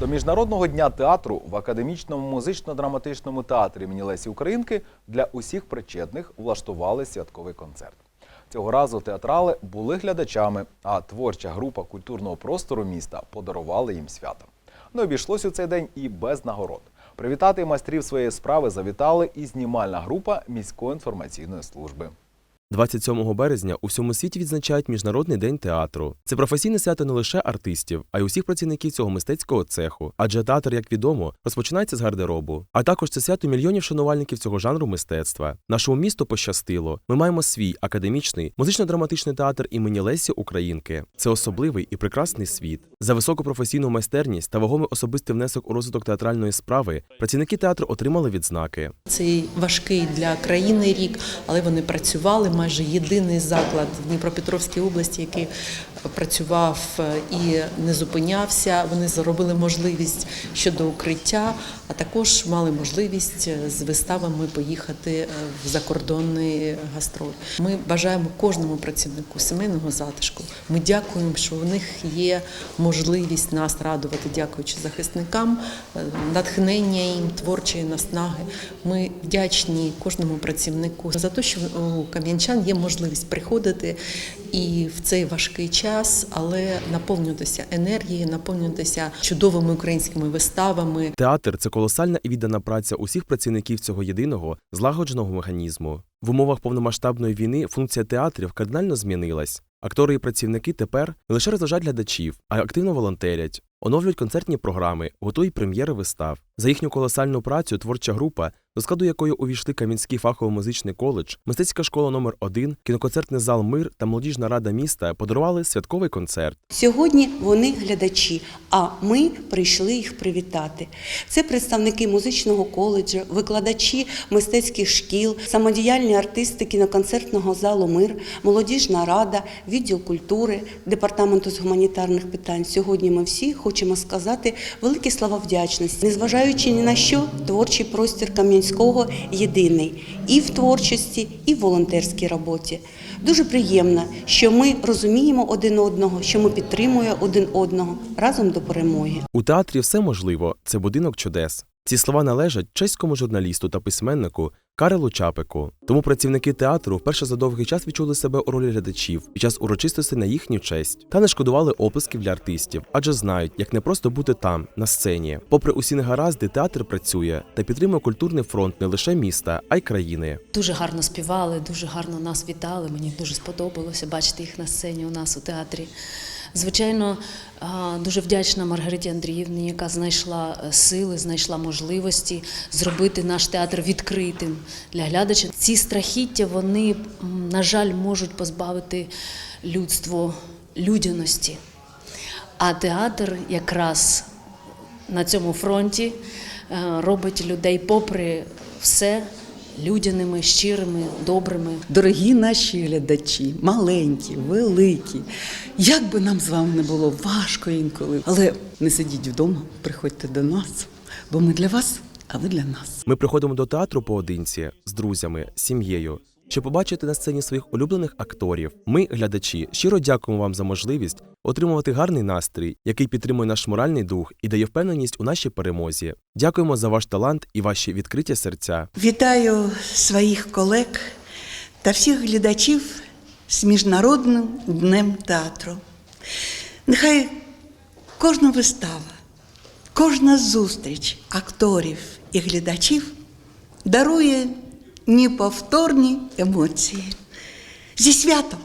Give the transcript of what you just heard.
До Міжнародного дня театру в академічному музично-драматичному театрі імені Лесі Українки для усіх причетних влаштували святковий концерт. Цього разу театрали були глядачами, а творча група культурного простору міста подарували їм свято. Не обійшлось у цей день і без нагород. Привітати майстрів своєї справи завітали і знімальна група міської інформаційної служби. 27 березня у всьому світі відзначають Міжнародний день театру. Це професійне свято не лише артистів, а й усіх працівників цього мистецького цеху. Адже театр, як відомо, розпочинається з гардеробу. А також це свято мільйонів шанувальників цього жанру мистецтва. Нашому місту пощастило. Ми маємо свій академічний музично-драматичний театр імені Лесі Українки. Це особливий і прекрасний світ. За високу професійну майстерність та вагомий особистий внесок у розвиток театральної справи працівники театру отримали відзнаки. Цей важкий для країни рік, але вони працювали. Майже єдиний заклад в Дніпропетровській області, який працював е, і не зупинявся. Вони зробили можливість щодо укриття, а також мали можливість е, з виставами поїхати е, в закордонний гастроль. Ми бажаємо кожному працівнику сімейного затишку. Ми дякуємо, що у них є можливість нас радувати, дякуючи захисникам, е, натхнення їм, творчої наснаги. Ми вдячні кожному працівнику за те, що у кам'янчан є можливість приходити і в цей важкий час, але наповнюватися енергією, наповнюватися чудовими українськими виставами. Театр це колосальна і віддана праця усіх працівників цього єдиного злагодженого механізму. В умовах повномасштабної війни функція театрів кардинально змінилась. Актори і працівники тепер не лише розважають глядачів, а й активно волонтерять, оновлюють концертні програми, готують прем'єри вистав. За їхню колосальну працю творча група, до складу якої увійшли Кам'янський фахово-музичний коледж, мистецька школа номер 1 кіноконцертний зал Мир та молодіжна рада міста подарували святковий концерт. Сьогодні вони глядачі, а ми прийшли їх привітати. Це представники музичного коледжу, викладачі мистецьких шкіл, самодіяльні артисти кіноконцертного залу Мир, молодіжна рада, відділ культури, департаменту з гуманітарних питань. Сьогодні ми всі хочемо сказати великі слова вдячності, незважаючи ні на що, творчий простір Кам'янського єдиний і в творчості, і в волонтерській роботі. Дуже приємно, що ми розуміємо один одного, що ми підтримуємо один одного разом до перемоги. У театрі все можливо. Це будинок чудес. Ці слова належать чеському журналісту та письменнику Карелу Чапику. Тому працівники театру вперше за довгий час відчули себе у ролі глядачів під час урочистості на їхню честь та не шкодували оплесків для артистів, адже знають, як не просто бути там, на сцені. Попри усі негаразди, театр працює та підтримує культурний фронт не лише міста, а й країни. Дуже гарно співали, дуже гарно нас вітали. Мені дуже сподобалося бачити їх на сцені у нас у театрі. Звичайно, дуже вдячна Маргариті Андріївні, яка знайшла е, сили, знайшла можливості зробити наш театр відкритим для глядача. Ці страхіття, вони, на жаль, можуть позбавити людство людяності. А театр якраз на цьому фронті е, робить людей, попри все, людяними, щирими, добрими. Дорогі наші глядачі, маленькі, великі. Як би нам з вами не було важко інколи, але не сидіть вдома, приходьте до нас, бо ми для вас, а ви для нас. Ми приходимо до театру поодинці з друзями, сім'єю. Щоб побачити на сцені своїх улюблених акторів, ми, глядачі, щиро дякуємо вам за можливість отримувати гарний настрій, який підтримує наш моральний дух і дає впевненість у нашій перемозі. Дякуємо за ваш талант і ваші відкриті серця. Вітаю своїх колег та всіх глядачів з Міжнародним днем театру. Нехай кожна вистава, кожна зустріч акторів і глядачів дарує неповторні емоції. Зі святом!